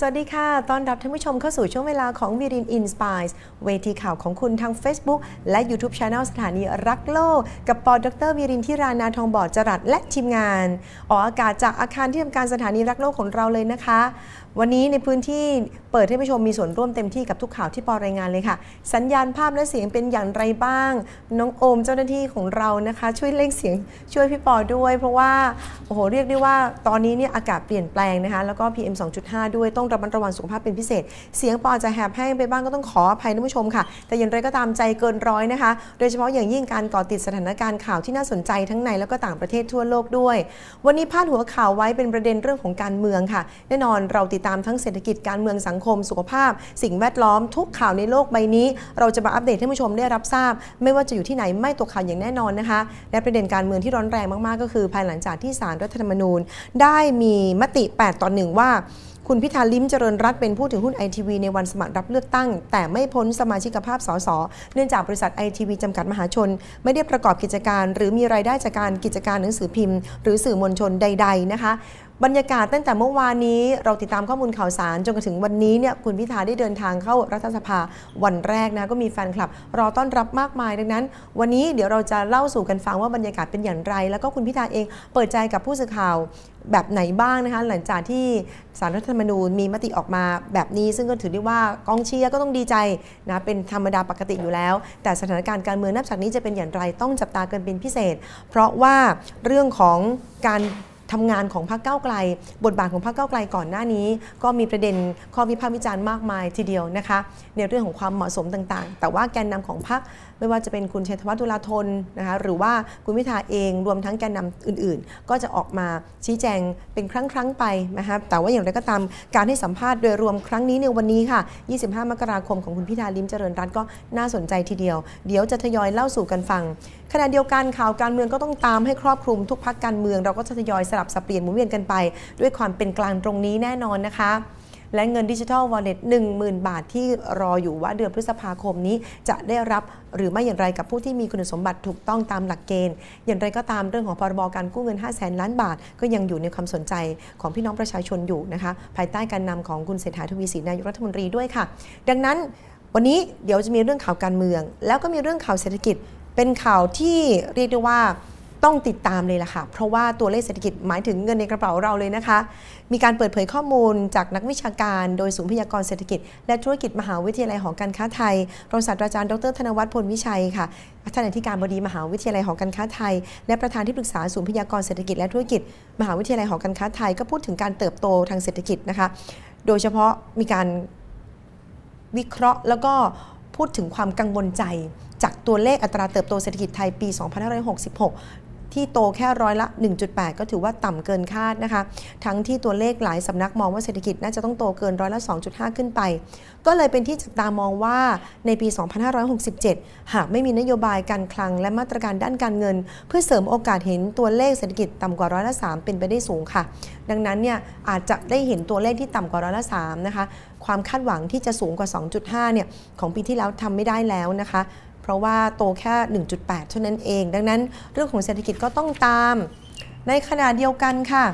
สวัสดีค่ะ ตอนรับท่านผู้ชมเข้าสู่ช่วงเวลาของวิรินอินสปายส์เวทีข่าวของคุณทาง Facebook และ YouTube Channel สถานีรักโลก กับปอดรวิรินที่รานาทองบอดจรัสและทีมงาน ออกอากาศจากอาคารที่ทำการสถานีรักโลกของเราเลยนะคะ วันนี้ในพื้นที่เปิดให้ผู้ชมมีส่วนร่วมเต็มที่กับทุกข่าวที่ปอรายงานเลยค่ะ สัญญาณภาพและเสียงเป็นอย่างไรบ้าง น้องโอมเจ้าหน้าที่ของเรานะคะ ช่วยเร่งเสียงช่วยพี่ปอด้วย เพราะว่าโอ้โหเรียกได้ว่าตอนนี้เนี่ยอากาศเปลี่ยนแปลงนะคะแล้วก็ PM 2.5 ด้วยต้องระมัดระวังสุขภาพเป็นพิเศษ เสียงปออาจจะแหบแห้งไปบ้างก็ต้องขออภัยท่านผู้ชมค่ะ แต่อย่างไรก็ตามใจเกินร้อยนะคะ โดยเฉพาะอย่างยิ่งการก่อติดสถานการณ์ข่าวที่น่าสนใจทั้งในแล้วก็ต่างประเทศทั่วโลกด้วย วันนี้พาดหัวข่าวไว้เป็นประเด็นเรื่องของการเมืองค่ะ แน่นอนเราติดตามทั้งเศรษฐกิจการเมืองสังคม สุขภาพ สิ่งแวดล้อมทุกข่าวในโลกใบนี้ เราจะมาอัปเดตให้ผู้ชมได้รับทราบ ไม่ว่าจะอยู่ที่ไหนไม่ตกข่าวอย่างแน่นอนนะคะ และประเด็นการเมืองที่ร้อนแรงมากๆ ก็คือ ภายหลังจากที่ศาลรัฐธรรมนูญ ได้มีมติ 8 ต่อหนึ่งว่า คุณพิธาลิ้มเจริญรัตเป็นผู้ถือหุ้นไอทีวีในวันสมัครรับเลือกตั้ง แต่ไม่พ้นสมาชิกภาพสสเนื่องจากบริษัทไอทีวีจำกัดมหาชน ไม่ได้ประกอบกิจการ หรือมีรายได้จากการกิจการหนังสือพิมพ์ หรือสื่อมวลชนใด ๆ นะคะ บรรยากาศตั้งแต่เมื่อวานนี้เราติดตามข้อมูลข่าวสารจนกระถึงวันนี้เนี่ยคุณพิธาได้เดินทางเข้ารัฐสภาวันแรกนะก็มีแฟนคลับ รอต้อนรับมากมายดังนั้น วันนี้เดี๋ยวเราจะเล่าสู่กันฟังว่าบรรยากาศเป็นอย่างไร แล้วก็คุณพิธาเองเปิดใจกับผู้สื่อข่าวแบบไหนบ้างนะคะหลังจากที่สารรัฐธรรมนูญมีมติออกมาแบบนี้ ซึ่งก็ถือได้ว่ากองเชียร์ก็ต้องดีใจนะเป็นธรรมดาปกติอยู่แล้ว แต่สถานการณ์การเมืองนับจากนี้จะเป็นอย่างไรต้องจับตากันเป็นพิเศษ เพราะว่าเรื่องของการ ทำงานของพรรคก้าวไกล บทบาทของพรรคก้าวไกลก่อนหน้านี้ ก็มีประเด็นข้อวิพากษ์วิจารณ์มากมายทีเดียวนะคะ ในเรื่องของความเหมาะสมต่างๆ แต่ว่าแกนนำของพรรคไม่ว่าจะเป็นคุณชัยธวัฒน์ตุลาธนนะคะหรือว่าคุณพิธาเองรวมทั้งแกนนำอื่นๆ ก็จะออกมาชี้แจงเป็นครั้งๆไปนะคะแต่ว่าอย่างไรก็ตามการให้สัมภาษณ์โดยรวมครั้งนี้ในวันนี้ค่ะ 25 มกราคมของคุณพิธาลิมเจริญรัตน์ก็น่าสนใจทีเดียว เดี๋ยวจะทยอยเล่าสู่กันฟังขณะเดียวกันข่าวการเมืองก็ต้องตามให้ครอบคลุมทุกพักการเมือง เราก็จะทยอยสลับสับเปลี่ยนหมุนเวียนกันไป ด้วยความเป็นกลางตรงนี้แน่นอนนะคะและเงินดิจิทัลวอลเล็ต10,000 บาทที่รออยู่ว่าเดือนพฤษภาคมนี้จะได้รับหรือไม่อย่างไรกับผู้ที่มีคุณสมบัติถูกต้องตามหลักเกณฑ์ อย่างไรก็ตามเรื่องของพรบการกู้เงิน 5 0 0แสนล้านบาท ก็ยังอยู่ในความสนใจของพี่น้องประชาชนอยู่นะคะ ภายใต้การนำของคุณเศรษฐาทวีสินนายกรัฐมนตรีด้วยค่ะ ดังนั้นวันนี้เดี๋ยวจะมีเรื่องข่าวการเมือง แล้วก็มีเรื่องข่าวเศรษฐกิจ เป็นข่าวที่เรียกได้ว่าต้องติดตามเลยล่ะค่ะ เพราะว่าตัวเลขเศรษฐกิจหมายถึงเงินในกระเป๋าเราเลยนะคะ มีการเปิดเผยข้อมูลจากนักวิชาการ โดยศูนย์พยากรเศรษฐกิจ และธุรกิจมหาวิทยาลัยหอการค้าไทย รองศาสตราจารย์ดรธนวัฒน์พลวิชัยค่ะท่านอธิการบดีมหาวิทยาลัยหอการค้าไทย และประธานที่ปรึกษาศูนย์พยากรเศรษฐกิจและธุรกิจ มหาวิทยาลัยหอการค้าไทยก็พูดถึงการเติบโตทางเศรษฐกิจนะคะ โดยเฉพาะมีการวิเคราะห์แล้วก็พูดถึงความกังวลใจ จากตัวเลขอัตราเติบโตเศรษฐกิจไทยปี 2566 ที่โตแค่ร้อยละ 1.8 ก็ถือว่าต่ำเกินคาดนะคะ ทั้งที่ตัวเลขหลายสำนักมองว่าเศรษฐกิจน่าจะต้องโตเกินร้อยละ 2.5 ขึ้นไป ก็เลยเป็นที่จับตามองว่าในปี 2567 หากไม่มีนโยบายการคลังและมาตรการด้านการเงิน เพื่อเสริมโอกาสเห็นตัวเลขเศรษฐกิจต่ำกว่าร้อยละ 3 เป็นไปได้สูงค่ะ ดังนั้นเนี่ยอาจจะได้เห็นตัวเลขที่ต่ำกว่าร้อยละ 3 นะคะ ความคาดหวังที่จะสูงกว่า 2.5 เนี่ยของปีที่แล้วทำไม่ได้แล้วนะคะ เพราะว่าโตแค่ 1.8 เท่านั้นเอง ดังนั้นเรื่องของเศรษฐกิจก็ต้องตาม ในขณะเดียวกันค่ะ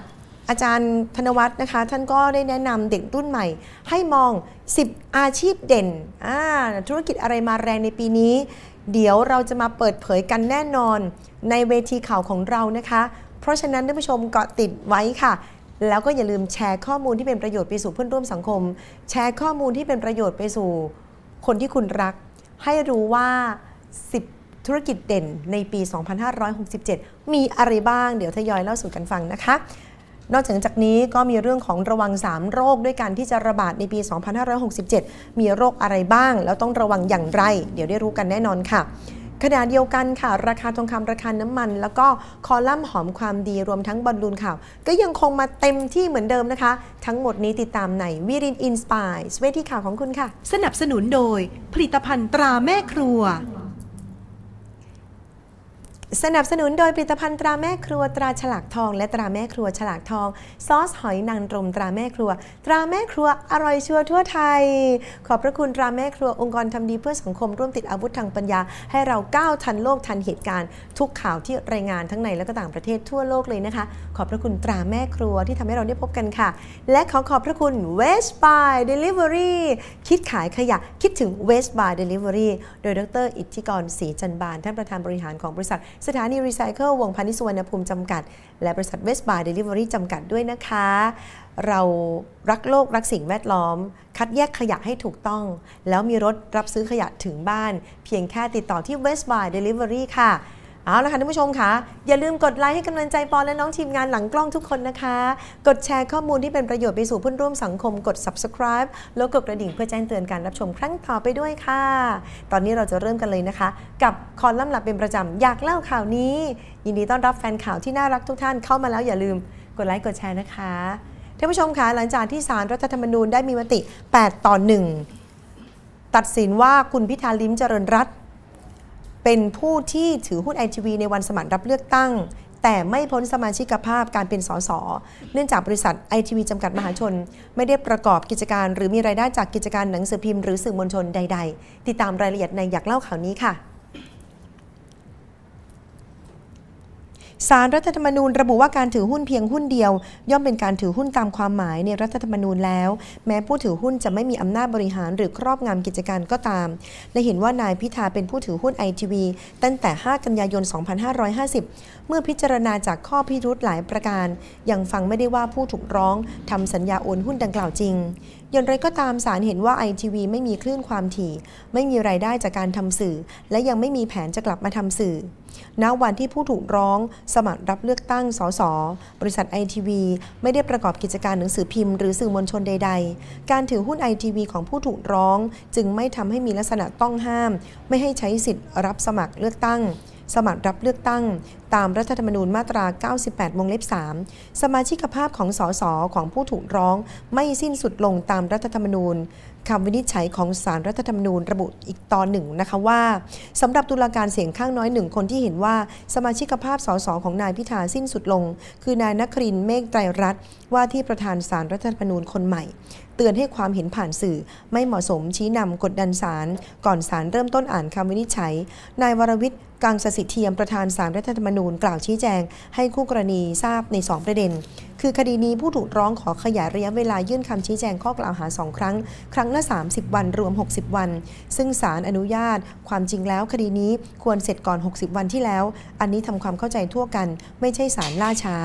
อาจารย์ธนวัฒน์นะคะ ท่านก็ได้แนะนำเด็กรุ่นใหม่ ให้มอง 10 อาชีพเด่น ธุรกิจอะไรมาแรงในปีนี้ เดี๋ยวเราจะมาเปิดเผยกันแน่นอน ในเวทีข่าวของเรานะคะ เพราะฉะนั้นท่านผู้ชมเกาะติดไว้ค่ะแล้วก็อย่าลืมแชร์ข้อมูลที่เป็นประโยชน์ไปสู่เพื่อนร่วมสังคม แชร์ข้อมูลที่เป็นประโยชน์ไปสู่คนที่คุณรัก ให้รู้ว่า 10 ธุรกิจเด่นในปี 2567 มีอะไรบ้าง เดี๋ยวทยอยเล่าสู่กันฟังนะคะ นอกจากจากนี้ก็มีเรื่องของระวัง 3 โรคด้วยกันที่จะระบาดในปี 2567 มีโรคอะไรบ้าง แล้วต้องระวังอย่างไร เดี๋ยวได้รู้กันแน่นอนค่ะ ขณะเดียวกันค่ะ ราคาทองคำราคาน้ำมัน แล้วก็คอลัมน์หอมความดีรวมทั้งบอลลูนข่าว ก็ยังคงมาเต็มที่เหมือนเดิมนะคะ ทั้งหมดนี้ติดตามในวีรินอินสปายเวทีข่าวของคุณค่ะ สนับสนุนโดยผลิตภัณฑ์ตราแม่ครัว สนับสนุนโดยผลิตภัณฑ์ตราแม่ครัวตราฉลากทอง และตราแม่ครัวฉลากทอง ซอสหอยนางรมตราแม่ครัว ตราแม่ครัวอร่อยชัวทั่วไทย ขอบพระคุณตราแม่ครัวองค์กรทำดีเพื่อสังคมร่วมติดอาวุธทางปัญญา ให้เราก้าวทันโลกทันเหตุการณ์ ทุกข่าวที่รายงานทั้งในและก็ต่างประเทศทั่วโลกเลยนะคะ ขอบพระคุณตราแม่ครัวที่ทำให้เราได้พบกันค่ะ และขอขอบพระคุณ West by Delivery คิดขายขยะคิดถึง West by Delivery โดยดร อิทธิกรศรีจันบานท่านประธานบริหารของบริษัทสถานีรีไซเคิลวงพาณิชย์สุวรรณภูมิจำกัด และบริษัทเวสบาร์เดลิเวอรี่จำกัดด้วยนะคะ เรารักโลกรักสิ่งแวดล้อม คัดแยกขยะให้ถูกต้อง แล้วมีรถรับซื้อขยะถึงบ้าน เพียงแค่ติดต่อที่ West by Delivery ค่ะ เอาละค่ะท่านผู้ชมคะอย่าลืมกดไลค์ให้กำลังใจปอและน้องทีมงานหลังกล้องทุกคนนะคะ กดแชร์ข้อมูลที่เป็นประโยชน์ไปสู่เพื่อนร่วมสังคม กด subscribe แล้วกดกระดิ่งเพื่อแจ้งเตือนการรับชมครั้งต่อไปด้วยค่ะ ตอนนี้เราจะเริ่มกันเลยนะคะ กับคอลัมน์หลับเป็นประจำอยากเล่าข่าวนี้ ยินดีต้อนรับแฟนข่าวที่น่ารักทุกท่านเข้ามาแล้วอย่าลืมกดไลค์กดแชร์นะคะท่านผู้ชมคะหลังจากที่ศาลรัฐธรรมนูญได้มีมติ 8 ต่อ 1 ตัดสินว่าคุณพิธาลิมเจริญรัตน์ เป็นผู้ที่ถือหุ้นไอทีวีในวันสมัครรับเลือกตั้ง แต่ไม่พ้นสมาชิกภาพการเป็นสสเนื่องจากบริษัทไอทีวีจำกัดมหาชน ไม่ได้ประกอบกิจการ หรือมีรายได้จากกิจการหนังสือพิมพ์หรือสื่อมวลชนใด ๆ ติดตามรายละเอียดในอยากเล่าข่าวนี้ค่ะ สารรัฐธรรมนูญระบุว่าการถือหุ้นเพียงหุ้นเดียว ย่อมเป็นการถือหุ้นตามความหมายในรัฐธรรมนูญแล้ว แม้ผู้ถือหุ้นจะไม่มีอำนาจบริหารหรือครอบงำกิจการก็ตาม และเห็นว่านายพิธาเป็นผู้ถือหุ้นไอทีวีตั้งแต่ 5 กันยายน 2550 เมื่อพิจารณาจากข้อพิรุธหลายประการ ยังฟังไม่ได้ว่าผู้ถูกร้องทำสัญญาโอนหุ้นดังกล่าวจริง อย่างไรก็ตามศาลเห็นว่าไอทีวีไม่มีคลื่นความถี่ ไม่มีรายได้จากการทำสื่อ และยังไม่มีแผนจะกลับมาทำสื่อณวันที่ผู้ถูกร้องสมัครรับเลือกตั้งสส บริษัทไอทีวีไม่ได้ประกอบกิจการหนังสือพิมพ์หรือสื่อมวลชนใด ๆ การถือหุ้นไอทีวีของผู้ถูกร้อง จึงไม่ทำให้มีลักษณะต้องห้าม ไม่ให้ใช้สิทธิ์รับสมัครเลือกตั้ง สมัครรับเลือกตั้ง ตามรัฐธรรมนูญมาตรา 98 วงเล็บ 3 สมาชิกภาพของสสของผู้ถูกร้อง ไม่สิ้นสุดลงตามรัฐธรรมนูญคำวินิจฉัยของสารรัฐธรรมนูญระบุอีกตอนหนึ่งนะคะว่าสำหรับตุลาการเสียงข้างน้อยหนึ่งคนที่เห็นว่าสมาชิกภาพสสของนายพิธาสิ้นสุดลง คือนายนครินเมฆไตรรัตน์ว่าที่ประธานสารรัฐธรรมนูญคนใหม่ เตือนให้ความเห็นผ่านสื่อ ไม่เหมาะสมชี้นำกดดันศาลก่อนศาลเริ่มต้นอ่านคำวินิจฉัย นายวรวิทย์ กังสสิทธิ์เทียมประธานสารรัฐธรรมนูญกล่าวชี้แจง ให้คู่กรณีทราบใน 2 ประเด็น คือคดีนี้ผู้ถูกร้องขอขยายระยะเวลายื่นคำชี้แจงข้อกล่าวหา 2 ครั้ง ครั้งละ 30 วันรวม 60 วัน ซึ่งศาลอนุญาต ความจริงแล้วคดีนี้ควรเสร็จก่อน 60 วันที่แล้ว อันนี้ทำความเข้าใจทั่วกัน ไม่ใช่ศาลล่าช้า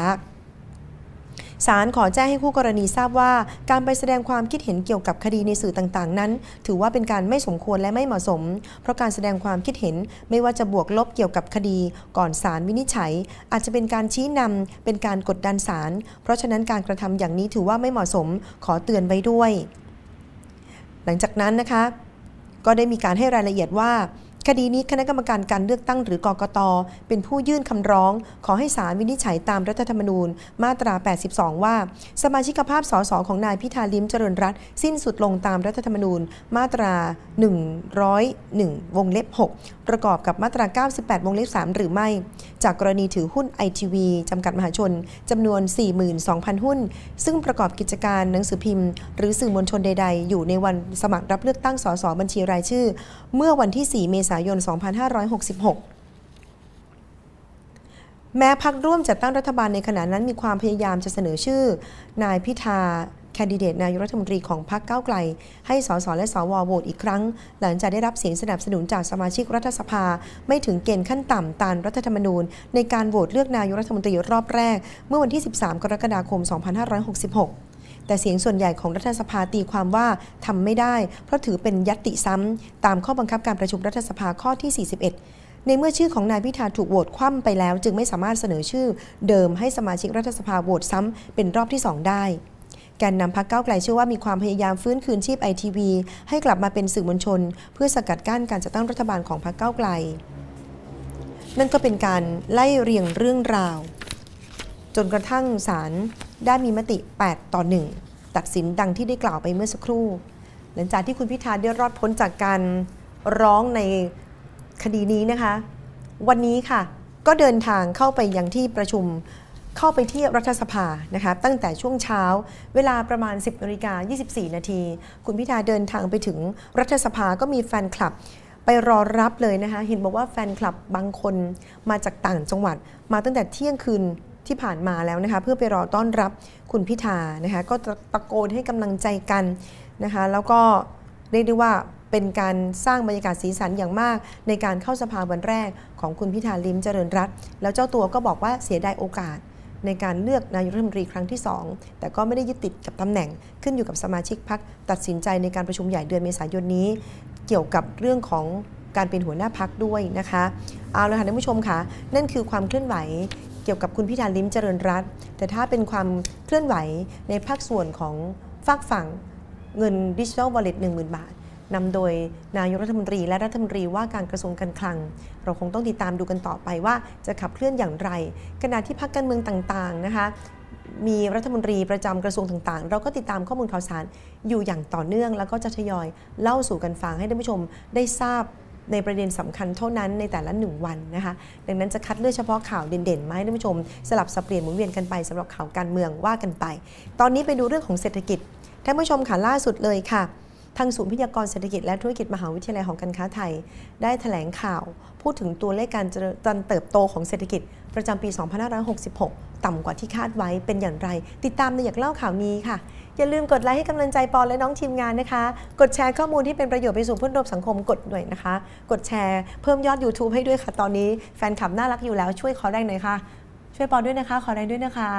ศาลขอแจ้งให้คู่กรณีทราบว่า การไปแสดงความคิดเห็นเกี่ยวกับคดีในสื่อต่างๆ นั้น ถือว่าเป็นการไม่สมควรและไม่เหมาะสม เพราะการแสดงความคิดเห็นไม่ว่าจะบวกลบเกี่ยวกับคดี ก่อนศาลวินิจฉัย อาจจะเป็นการชี้นำเป็นการกดดันศาลเพราะฉะนั้นการกระทำอย่างนี้ถือว่าไม่เหมาะสม ขอเตือนไว้ด้วย หลังจากนั้นนะคะ ก็ได้มีการให้รายละเอียดว่า คดีนี้คณะกรรมการการเลือกตั้งหรือกกต เป็นผู้ยื่นคำร้อง ขอให้ศาลวินิจฉัยตามรัฐธรรมนูญ มาตรา 82 ว่า สมาชิกภาพสสของนายพิธาลิมเจริญรัตสิ้นสุดลงตามรัฐธรรมนูญ มาตรา 101 วงเล็บ 6 ประกอบกับมาตรา 98 วงเล็บ 3 หรือไม่ จากกรณีถือหุ้นไอทีวีจำกัดมหาชนจำนวน 42,000 หุ้น ซึ่งประกอบกิจการหนังสือพิมพ์ หรือสื่อมวลชนใด ๆ อยู่ในวันสมัครรับเลือกตั้งสสบัญชีรายชื่อ เมื่อวันที่ 4 เมษายนายน 2566แม้พักร่วมจัดตั้งรัฐบาลในขณะนั้นมีความพยายามจะเสนอชื่อ นายพิธาแคนดิเดตนายกรัฐมนตรีของพรรคก้าวไกล ให้สสและสวโหวตอีกครั้ง หลังจากได้รับเสียงสนับสนุนจากสมาชิกรัฐสภา ไม่ถึงเกณฑ์ขั้นต่ำตามรัฐธรรมนูญ ในการโหวตเลือกนายกรัฐมนตรีรอบแรก เมื่อวันที่ 13 กรกฎาคม 2566 แต่เสียงส่วนใหญ่ของรัฐสภาตีความว่าทำไม่ได้ เพราะถือเป็นยัตติซ้ำตามข้อบังคับการประชุมรัฐสภาข้อที่ 41ในเมื่อชื่อของนายพิธาถูกโหวตคว่ำไปแล้ว จึงไม่สามารถเสนอชื่อ เดิมให้สมาชิกรัฐสภาโหวตซ้ำเป็นรอบที่ 2 ได้แกนนำพักเก้าไกลเชื่อว่ามีความพยายามฟื้นคืนชีพไอทีวีให้กลับมาเป็นสื่อมวลชน เพื่อสกัดกั้นการจัดตั้งรัฐบาลของพักเก้าไกล นั่นก็เป็นการไล่เรียงเรื่องราว จนกระทั่งศาล ได้มีมติ 8 ต่อ 1 ตัดสินดังที่ได้กล่าวไปเมื่อสักครู่ หลังจากที่คุณพิธาได้รอดพ้นจากการร้องในคดีนี้นะคะ วันนี้ค่ะ ก็เดินทางเข้าไปยังที่ประชุมเข้าไปที่รัฐสภานะคะตั้งแต่ช่วงเช้าเวลาประมาณ 10นาฬิกา24 นาที คุณพิธาเดินทางไปถึงรัฐสภาก็มีแฟนคลับไปรอรับเลยนะคะ เห็นบอกว่าแฟนคลับบางคนมาจากต่างจังหวัด มาตั้งแต่เที่ยงคืน ที่ผ่านมาแล้วนะคะเพื่อไปรอต้อนรับคุณพิธานะคะก็ตะโกนให้กำลังใจกันนะคะแล้วก็เรียกได้ว่าเป็นการสร้างบรรยากาศสีสันอย่างมาก ในการเข้าสภาวันแรกของคุณพิธาลิมเจริญรัตแล้วเจ้าตัวก็บอกว่าเสียดายโอกาสในการเลือกนายกรัฐมนตรีครั้งที่ 2 แต่ก็ไม่ได้ยึดติดกับตำแหน่ง ขึ้นอยู่กับสมาชิกพักตัดสินใจในการประชุมใหญ่เดือนเมษายนนี้ เกี่ยวกับเรื่องของการเป็นหัวหน้าพักด้วยนะคะ เอาละค่ะท่านผู้ชมค่ะ นั่นคือความเคลื่อนไหว เกี่ยวกับคุณพิธาลิ้มเจริญรัตน์แต่ถ้าเป็นความเคลื่อนไหวในภาคส่วนของฝากฝั่งเงินดิจิทัลวอลเล็ต10,000บาทนำโดยนายกรัฐมนตรีและรัฐมนตรีว่าการกระทรวงการคลัง เราคงต้องติดตามดูกันต่อไปว่าจะขับเคลื่อนอย่างไรขณะที่พรรคการเมืองต่างๆนะคะมีรัฐมนตรีประจำกระทรวงต่างๆ เราก็ติดตามข้อมูลข่าวสารอยู่อย่างต่อเนื่อง แล้วก็จะทยอยเล่าสู่กันฟังให้ท่านผู้ชมได้ทราบ ในประเด็นสำคัญเท่านั้นในแต่ละหนึ่งวันนะคะ ดังนั้นจะคัดเลือกเฉพาะข่าวเด่นๆมาให้ท่านผู้ชม สลับสับเปลี่ยนหมุนเวียนกันไปสำหรับข่าวการเมืองว่ากันไป ตอนนี้ไปดูเรื่องของเศรษฐกิจท่านผู้ชมค่ะล่าสุดเลยค่ะทางศูนย์พยากรเศรษฐกิจและธุรกิจมหาวิทยาลัยหอการค้าไทย ได้แถลงข่าว พูดถึงตัวเลขการเจริญการเติบโตของเศรษฐกิจ ประจำปี 2566 ต่ำกว่าที่คาดไว้เป็นอย่างไร ติดตามในอยากเล่าข่าวนี้ค่ะ อย่าลืมกดไลค์ให้กำลังใจปอนและน้องทีมงานนะคะ กดแชร์ข้อมูลที่เป็นประโยชน์ไปสู่เพื่อนร่วมสังคมกดหน่อยนะคะ กดแชร์เพิ่มยอด YouTube ให้ด้วยค่ะ ตอนนี้แฟนคลับน่ารักอยู่แล้วช่วยขอแรงหน่อยค่ะ ช่วยปอนด้วยนะคะ ขอแรงด้วยนะคะ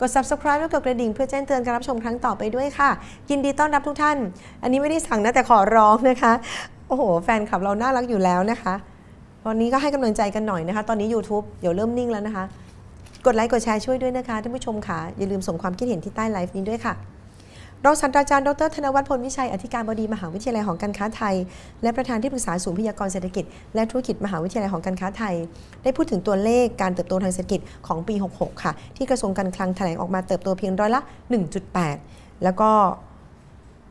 กด subscribe แล้วกดกระดิ่งเพื่อแจ้งเตือนการรับชมครั้งต่อไปด้วยค่ะ ยินดีต้อนรับทุกท่าน อันนี้ไม่ได้สั่งนะแต่ขอร้องนะคะ โอ้โห แฟนคลับเราน่ารักอยู่แล้วนะคะ วันนี้ก็ให้กำลังใจกันหน่อยนะคะ ตอนนี้ YouTube เดี๋ยวเริ่มนิ่งแล้วนะคะ กดไลค์กดแชร์ช่วยด้วยนะคะท่านผู้ชมค่ะ อย่าลืมส่งความคิดเห็นที่ใต้ไลฟ์นี้ด้วยค่ะรองศาสตราจารย์ดรธนวัฒน์พลวิชัย อธิการบดีมหาวิทยาลัยหอการค้าไทย และประธานที่ปรึกษาศูนย์พยากรเศรษฐกิจ และธุรกิจมหาวิทยาลัยหอการค้าไทย ได้พูดถึงตัวเลขการเติบโตทางเศรษฐกิจของปี 66 ค่ะ ที่กระทรวงการคลังแถลงออกมาเติบโตเพียงร้อยละ 1.8 แล้วก็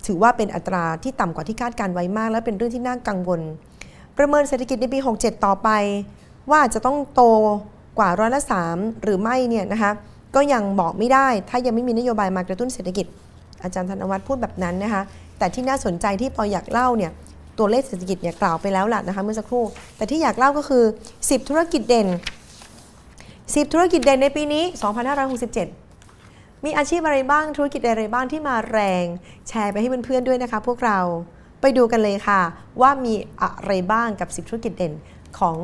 ถือว่าเป็นอัตราที่ต่ำกว่าที่คาดการไว้มาก และเป็นเรื่องที่น่ากังวล ประเมินเศรษฐกิจในปี 67 ต่อไป ว่าจะต้องโต กว่าร้อยละ3หรือไม่เนี่ยนะคะก็ยังบอกไม่ได้ถ้ายังไม่มีนโยบายมากระตุ้นเศรษฐกิจ อาจารย์ธนวัฒน์พูดแบบนั้นนะคะแต่ที่น่าสนใจที่ปออยากเล่าเนี่ยตัวเลขเศรษฐกิจเนี่ยกล่าวไปแล้วล่ะนะคะเมื่อสักครู่ แต่ที่อยากเล่าก็คือ 10 ธุรกิจเด่น 10 ธุรกิจเด่นในปีนี้ 2567 มีอาชีพอะไรบ้างธุรกิจอะไรบ้างที่มาแรง แชร์ไปให้เพื่อนๆด้วยนะคะ พวกเราไปดูกันเลยค่ะ ว่ามีอะไรบ้างกับ 10 ธุรกิจเด่นของ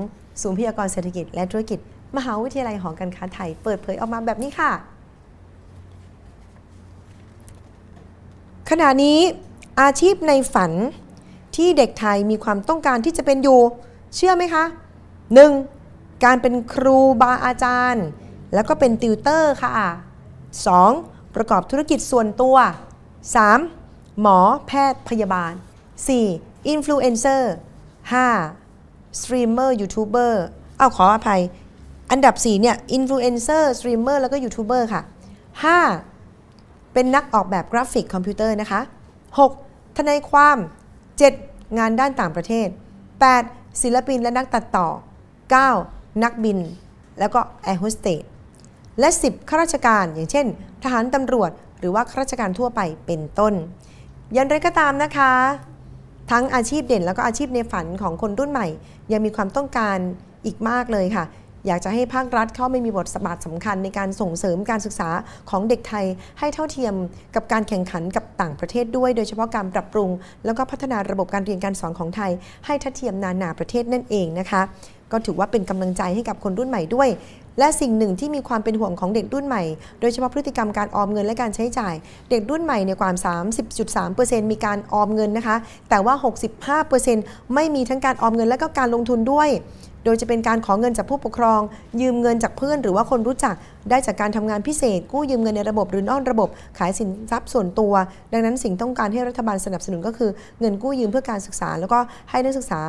ศูนย์พยากรณ์เศรษฐกิจและธุรกิจ มหาวิทยาลัยหอการค้าไทย เปิดเผยออกมาแบบนี้ค่ะ ขณะนี้อาชีพในฝันที่เด็กไทยมีความต้องการที่จะเป็นอยู่ เชื่อไหมคะ 1. การเป็นครูบาอาจารย์ แล้วก็เป็นติวเตอร์ค่ะ 2. ประกอบธุรกิจส่วนตัว 3. หมอแพทย์พยาบาล 4. อินฟลูเอนเซอร์ 5. สตรีมเมอร์ยูทูบเบอร์เอาขออภัย อันดับ 4 เนี่ยอินฟลูเอนเซอร์สตรีมเมอร์แล้วก็ยูทูบเบอร์ค่ะ 5. เป็นนักออกแบบกราฟิกคอมพิวเตอร์นะคะ 6. ทนายความ 7. งานด้านต่างประเทศ 8. ศิลปินและนักตัดต่อ 9. นักบิน แล้วก็แอร์โฮสเตสและ 10ข้าราชการ อย่างเช่น ทหารตำรวจ หรือว่าข้าราชการทั่วไปเป็นต้น ยันไรก็ตามนะคะ ทั้งอาชีพเด่นแล้วก็อาชีพในฝันของคนรุ่นใหม่ ยังมีความต้องการอีกมากเลยค่ะ อยากจะให้ภาครัฐเข้าไม่มีบทบาทสำคัญในการส่งเสริมการศึกษาของเด็กไทย ให้เท่าเทียมกับการแข่งขันกับต่างประเทศด้วย โดยเฉพาะการปรับปรุง แล้วก็พัฒนาระบบการเรียนการสอนของไทย ให้ทัดเทียมนานาประเทศนั่นเองนะคะก็ถือว่าเป็นกำลังใจให้กับคนรุ่นใหม่ด้วย และสิ่งหนึ่งที่มีความเป็นห่วงของเด็กรุ่นใหม่ โดยเฉพาะพฤติกรรมการออมเงินและการใช้จ่าย เด็กรุ่นใหม่ในความ 30.3%มีการออมเงินนะคะ แต่ว่า 65%ไม่มีทั้งการออมเงินและก็การลงทุนด้วย โดยจะเป็นการขอเงินจากผู้ปกครอง ยืมเงินจากเพื่อนหรือว่าคนรู้จักได้จากการทำงานพิเศษ กู้ยืมเงินในระบบหรือนอกระบบ ขายสินทรัพย์ส่วนตัว ดังนั้นสิ่งต้องการให้รัฐบาลสนับสนุนก็คือเงินกู้ยืมเพื่อการศึกษา แล้วก็ให้นักศึกษา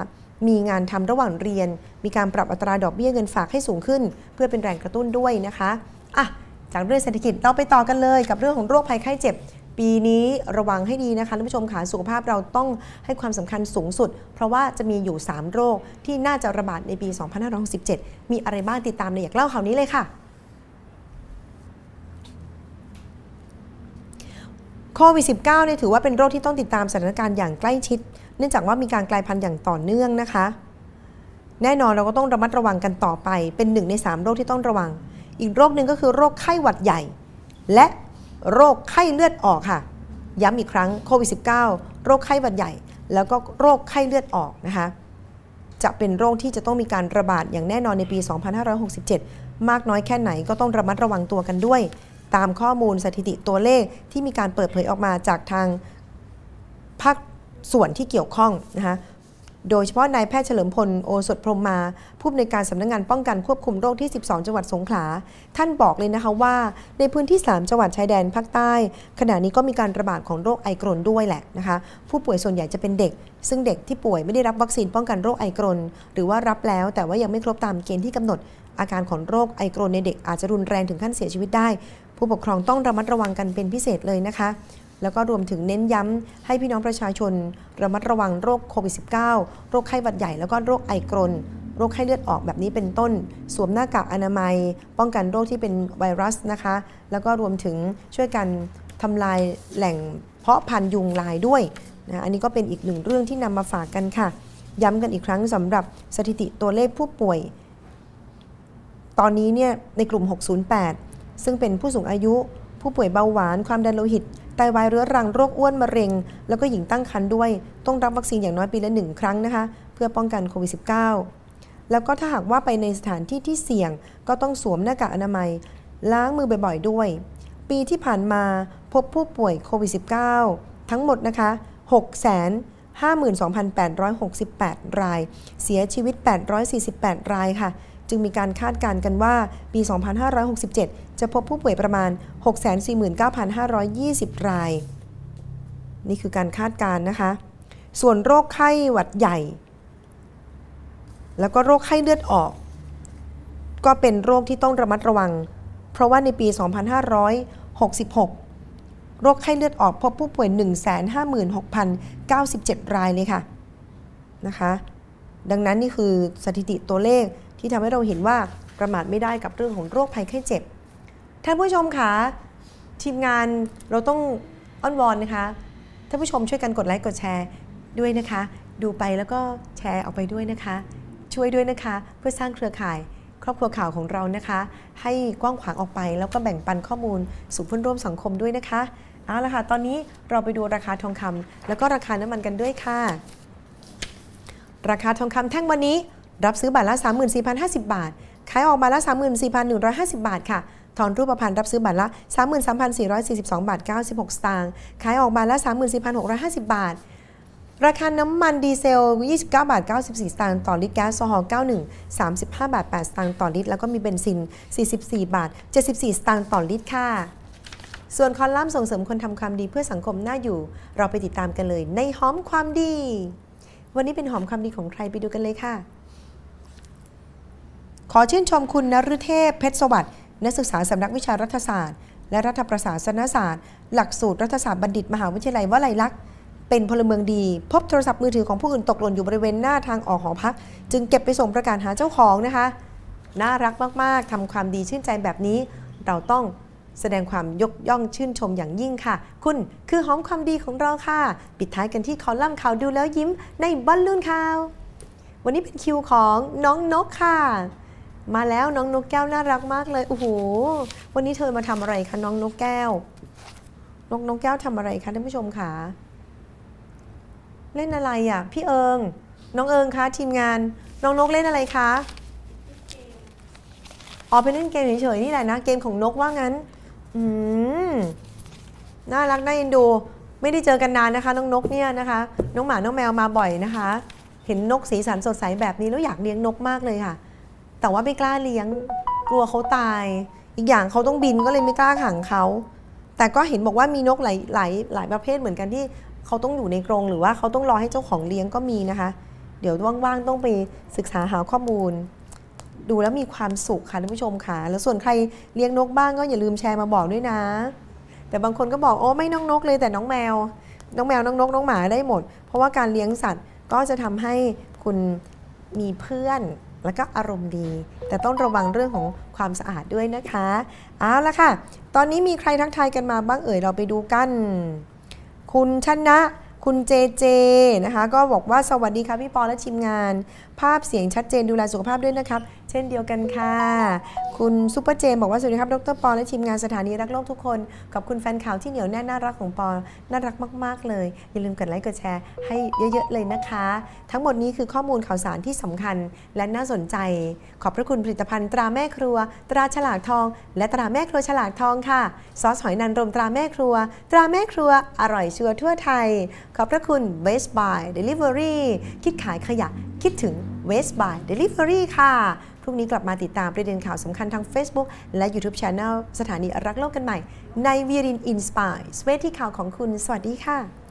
มีงานทำระหว่างเรียน มีการปรับอัตราดอกเบี้ยเงินฝากให้สูงขึ้น เพื่อเป็นแรงกระตุ้นด้วยนะคะอะจากเรื่องเศรษฐกิจเราไปต่อกันเลย กับเรื่องของโรคภัยไข้เจ็บ ปีนี้ระวังให้ดีนะคะท่านผู้ชมค่ะสุขภาพเราต้องให้ความสำคัญสูงสุด เพราะว่าจะมีอยู่ 3 โรคที่น่าจะระบาดในปี 2567 มีอะไรบ้างติดตามในอยากเล่าข่าวนี้เลยค่ะโควิด -19 เนี่ยถือว่าเป็นโรคที่ต้องติดตามสถานการณ์อย่างใกล้ชิด เนื่องจากว่ามีการกลายพันธุ์อย่างต่อเนื่องนะคะ แน่นอนเราก็ต้องระมัดระวังกันต่อไป เป็นหนึ่งใน 3 โรคที่ต้องระวัง อีกโรคหนึ่งก็คือโรคไข้หวัดใหญ่ และ โรคไข้เลือดออกค่ะ ย้ำอีกครั้งโควิด -19 โรคไข้หวัดใหญ่ แล้วก็โรคไข้เลือดออกนะคะ จะเป็นโรคที่จะต้องมีการระบาดอย่างแน่นอนในปี 2567 มากน้อยแค่ไหนก็ต้องระมัดระวังตัวกันด้วย ตามข้อมูลสถิติตัวเลขที่มีการเปิดเผยออกมาจากทางภาคส่วนที่เกี่ยวข้องนะคะ โดยเฉพาะนายแพทย์เฉลิมพลโอสถพรมมา ผู้อำนวยการสำนักงานป้องกันควบคุมโรคที่ 12 จังหวัดสงขลา ท่านบอกเลยนะคะว่า ในพื้นที่ 3 จังหวัดชายแดนภาคใต้ ขณะนี้ก็มีการระบาดของโรคไอกรนด้วยแหละนะคะ ผู้ป่วยส่วนใหญ่จะเป็นเด็ก ซึ่งเด็กที่ป่วยไม่ได้รับวัคซีนป้องกันโรคไอกรน หรือว่ารับแล้วแต่ว่ายังไม่ครบตามเกณฑ์ที่กำหนด อาการของโรคไอกรนในเด็กอาจจะรุนแรงถึงขั้นเสียชีวิตได้ ผู้ปกครองต้องระมัดระวังกันเป็นพิเศษเลยนะคะ แล้วก็รวมถึงเน้นย้ำให้พี่น้องประชาชน ระมัดระวังโรคโควิด -19 โรคไข้หวัดใหญ่แล้วก็โรคไอกรนโรคไข้เลือดออกแบบนี้เป็นต้น สวมหน้ากากอนามัย ป้องกันโรคที่เป็นไวรัสนะคะ แล้วก็รวมถึงช่วยกันทำลายแหล่งเพาะพันธุ์ยุงลายด้วยนะอันนี้ก็เป็นอีกหนึ่งเรื่องที่นำมาฝากกันค่ะ ย้ำกันอีกครั้งสำหรับสถิติตัวเลขผู้ป่วย ตอนนี้เนี่ยในกลุ่ม 608 ซึ่งเป็นผู้สูงอายุ ผู้ป่วยเบาหวาน ความดันโลหิต ไตวายเรื้อรัง โรคอ้วน มะเร็ง แล้วก็หญิงตั้งครรภ์ด้วย ต้องรับวัคซีนอย่างน้อยปีละหนึ่งครั้งนะคะ เพื่อป้องกันโควิด -19 แล้วก็ถ้าหากว่าไปในสถานที่ที่เสี่ยง ก็ต้องสวมหน้ากากอนามัย ล้างมือบ่อยๆ ด้วย ปีที่ผ่านมาพบผู้ป่วยโควิด -19 ทั้งหมดนะคะ6 52,868 ราย เสียชีวิต 848 รายค่ะ จึงมีการคาดการณ์กันว่าปี 2567 จะพบผู้ป่วยประมาณ 649,520 ราย นี่คือการคาดการณ์นะคะ ส่วนโรคไข้หวัดใหญ่ แล้วก็โรคไข้เลือดออก ก็เป็นโรคที่ต้องระมัดระวัง เพราะว่าในปี 2566โรคไข้เลือดออกพบผู้ป่วย 156,097 รายเลยค่ะนะคะ ดังนั้นนี่คือสถิติตัวเลข ที่ทำให้เราเห็นว่าประมาทไม่ได้กับเรื่องของโรคภัยไข้เจ็บ ท่านผู้ชมคะทีมงานเราต้องอ้อนวอนนะคะท่านผู้ชมช่วยกันกดไลค์กดแชร์ด้วยนะคะ ดูไปแล้วก็แชร์ออกไปด้วยนะคะ ช่วยด้วยนะคะ เพื่อสร้างเครือข่ายครอบครัวข่าวของเรานะคะ ให้กว้างขวางออกไป แล้วก็แบ่งปันข้อมูลสู่เพื่อนร่วมสังคมด้วยนะคะเอาละค่ะตอนนี้เราไปดูราคาทองคำแล้วก็ราคาน้ำมันกันด้วยค่ะ ราคาทองคำแท่งวันนี้ รับซื้อบาทละ 34,050 บาท ขายออกบาทละ 34,150 บาทค่ะทอนรูปพรรณรับซื้อบาทละ 33,442 บาท 96 สตางค์ ขายออกบาทละ 34,650 บาท ราคาน้ำมันดีเซล 29 บาท 94 สตางค์ต่อลิตรแก๊สโซฮอล์91 35 บาท 8 สตางค์ต่อลิตร แล้วก็มีเบนซิน 44 บาท 74 สตางค์ต่อลิตรค่ะ ส่วนคอลัมน์ส่งเสริมคนทำความดีเพื่อสังคมน่าอยู่ เราไปติดตามกันเลยในหอมความดี วันนี้เป็นหอมความดีของใครไปดูกันเลยค่ะ ขอชื่นชมคุณนฤเทพเพชรสวัสดิ์นักศึกษาสำนักวิชารัฐศาสตร์ และรัฐประศาสนศาสตร์ หลักสูตรรัฐศาสตร์บัณฑิตมหาวิทยาลัยวลัยลักษณ์เป็นพลเมืองดี พบโทรศัพท์มือถือของผู้อื่นตกหล่นอยู่บริเวณหน้าทางออกหอพัก จึงเก็บไปส่งประกาศหาเจ้าของนะคะ น่ารักมากๆทำความดีชื่นใจแบบนี้ เราต้องแสดงความยกย่องชื่นชมอย่างยิ่งค่ะ คุณคือหอมความดีของเราค่ะ ปิดท้ายกันที่คอลัมน์ข่าวดูแล้วยิ้มในบอลลูนข่าว วันนี้เป็นคิวของน้องนกค่ะ มาแล้วน้องนกแก้วน่ารักมากเลยโอ้โหวันนี้เธอมาทำอะไรคะน้องนกแก้ว นกนกแก้วทำอะไรคะท่านผู้ชมคะเล่นอะไรอะพี่เอิง น้องเอิงคะทีมงาน น้องนกเล่นอะไรคะอ๋อไปเล่นเกมเฉยๆนี่แหละนะเกมของนกว่างั้นอืมน่ารักน่าเอ็นดู ไม่ได้เจอกันนานนะคะ น้องนกเนี่ยนะคะ น้องหมาน้องแมวมาบ่อยนะคะ เห็นนกสีสันสดใสแบบนี้แล้วอยากเลี้ยงนกมากเลยค่ะ แต่ว่าไม่กล้าเลี้ยง กลัวเขาตาย อีกอย่างเขาต้องบินก็เลยไม่กล้าขังเขา แต่ก็เห็นบอกว่ามีนกหลายหลายหลายประเภทเหมือนกันที่เขาต้องอยู่ในกรงหรือว่าเขาต้องรอให้เจ้าของเลี้ยงก็มีนะคะ เดี๋ยวว่างๆต้องไปศึกษาหาข้อมูล ดูแล้วมีความสุขค่ะท่านผู้ชมค่ะ แล้วส่วนใครเลี้ยงนกบ้างก็อย่าลืมแชร์มาบอกด้วยนะ แต่บางคนก็บอกโอ้ไม่น้องนกเลยแต่น้องแมว น้องแมวน้องนกน้องหมาได้หมด เพราะว่าการเลี้ยงสัตว์ก็จะทำให้คุณมีเพื่อน แล้วก็อารมณ์ดี แต่ต้องระวังเรื่องของความสะอาดด้วยนะคะเอาละค่ะ ตอนนี้มีใครทักทายกันมาบ้างเอ่ยเราไปดูกัน คุณชนะ คุณเจเจนะคะ ก็บอกว่าสวัสดีค่ะพี่ปอและทีมงาน ภาพเสียงชัดเจนดูแลสุขภาพด้วยนะครับ เช่นเดียวกันค่ะ คุณซุปเปอร์เจมบอกว่า สวัสดีครับ ดรปอและทีมงานสถานีรักโลกทุกคน ขอบคุณแฟนข่าวที่เหนียวแน่นน่ารักของปอ น่ารักมาก ๆ เลย อย่าลืมกดไลค์กดแชร์ให้เยอะ ๆ เลยนะคะ ทั้งหมดนี้คือข้อมูลข่าวสารที่สำคัญและน่าสนใจ ขอบพระคุณผลิตภัณฑ์ตราแม่ครัว ตราฉลากทอง และตราแม่ครัวฉลากทองค่ะ ซอสหอยนางรมตราแม่ครัว ตราแม่ครัวอร่อยชัวทั่วไทย ขอบพระคุณ Best Buy Delivery คิดขายขยะ คิดถึง West by Delivery ค่ะ พรุ่งนี้กลับมาติดตามประเด็นข่าวสำคัญทาง Facebook และ YouTube Channel สถานีรักโลกกันใหม่ ในวีรินอินสปายสเวทีข่าวของคุณ สวัสดีค่ะ